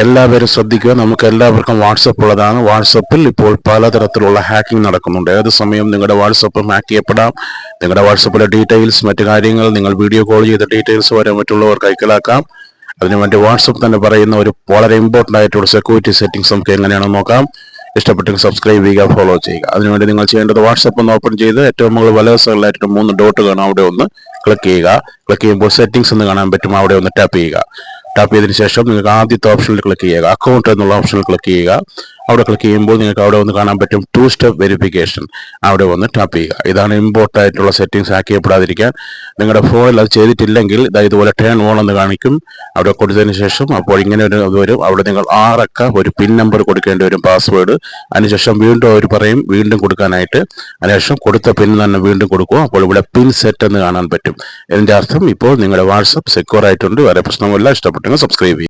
എല്ലാവരും ശ്രദ്ധിക്കുക. നമുക്ക് എല്ലാവർക്കും വാട്സപ്പ് ഉള്ളതാണ് വാട്സപ്പിൽ ഇപ്പോൾ പലതരത്തിലുള്ള ഹാക്കിംഗ് നടക്കുന്നുണ്ട്. ഏത് സമയം നിങ്ങളുടെ വാട്സപ്പ് ഹാക്ക് ചെയ്യപ്പെടാം നിങ്ങളുടെ വാട്സപ്പിലെ ഡീറ്റെയിൽസ് മറ്റു കാര്യങ്ങൾ നിങ്ങൾ വീഡിയോ കോൾ ചെയ്ത ഡീറ്റെയിൽസ് വരെ മറ്റുള്ളവർക്ക് കൈക്കലാക്കാം അതിനുവേണ്ടി വാട്സപ്പ് തന്നെ പറയുന്ന ഒരു വളരെ ഇമ്പോർട്ടന്റ് ആയിട്ടുള്ള സെക്യൂരിറ്റി സെറ്റിംഗ്സ് നമുക്ക് എങ്ങനെയാണെന്ന് നോക്കാം. ഇഷ്ടപ്പെട്ടെങ്കിൽ സബ്സ്ക്രൈബ് ചെയ്യുക ഫോളോ ചെയ്യുക. അതിനുവേണ്ടി നിങ്ങൾ ചെയ്യേണ്ടത് വാട്സപ്പ് ഒന്ന് ഓപ്പൺ ചെയ്ത് ഏറ്റവും മുകളിൽ വലതുസൈഡിലായിട്ട് മൂന്ന് ഡോട്ട് കാണാം. അവിടെ ഒന്ന് ക്ലിക്ക് ചെയ്യുക. ക്ലിക്ക് ചെയ്യുമ്പോൾ സെറ്റിംഗ്സ് എന്ന് കാണാൻ പറ്റും. അവിടെ ഒന്ന് ടാപ്പ് ചെയ്യുക. ടാപ്പ് ചെയ്തതിനു ശേഷം നിങ്ങൾക്ക് ആദ്യത്തെ ഓപ്ഷനിൽ ക്ലിക്ക് ചെയ്യുക. അക്കൗണ്ട് എന്നുള്ള ഓപ്ഷനിൽ ക്ലിക്ക് ചെയ്യുക. അവിടെ ക്ലിക്ക് ചെയ്യുമ്പോൾ നിങ്ങൾക്ക് അവിടെ വന്ന് കാണാൻ പറ്റും ടു സ്റ്റെപ്പ് വെരിഫിക്കേഷൻ അവിടെ വന്ന് ടാപ്പ് ചെയ്യുക. ഇതാണ് ഇമ്പോർട്ടന്റ് ആയിട്ടുള്ള സെറ്റിംഗ്സ് ഹാക്ക് ചെയ്യപ്പെടാതിരിക്കാൻ നിങ്ങളുടെ ഫോണിൽ അത് ചെയ്തിട്ടില്ലെങ്കിൽ ഇതാ ഇതുപോലെ ടേൺ ഓൺ എന്ന് കാണിക്കും. അവിടെ കൊടുത്തതിന് ശേഷം അപ്പോൾ ഇങ്ങനെ ഒരു ഇത് വരും. അവിടെ നിങ്ങൾ ആറക്ക ഒരു പിൻ നമ്പർ കൊടുക്കേണ്ടി വരും പാസ്വേഡ് അതിനുശേഷം വീണ്ടും അവർ പറയും വീണ്ടും കൊടുക്കാനായിട്ട്. അതിനുശേഷം കൊടുത്ത പിൻ തന്നെ വീണ്ടും കൊടുക്കുക അപ്പോൾ ഇവിടെ പിൻ സെറ്റ് എന്ന് കാണാൻ പറ്റും. ഇതിന്റെ അർത്ഥം ഇപ്പോൾ നിങ്ങളുടെ വാട്സപ്പ് സെക്യൂർ ആയിട്ടുണ്ട്. വേറെ പ്രശ്നമില്ല ഇഷ്ടപ്പെട്ടെങ്കിൽ സബ്സ്ക്രൈബ് ചെയ്യും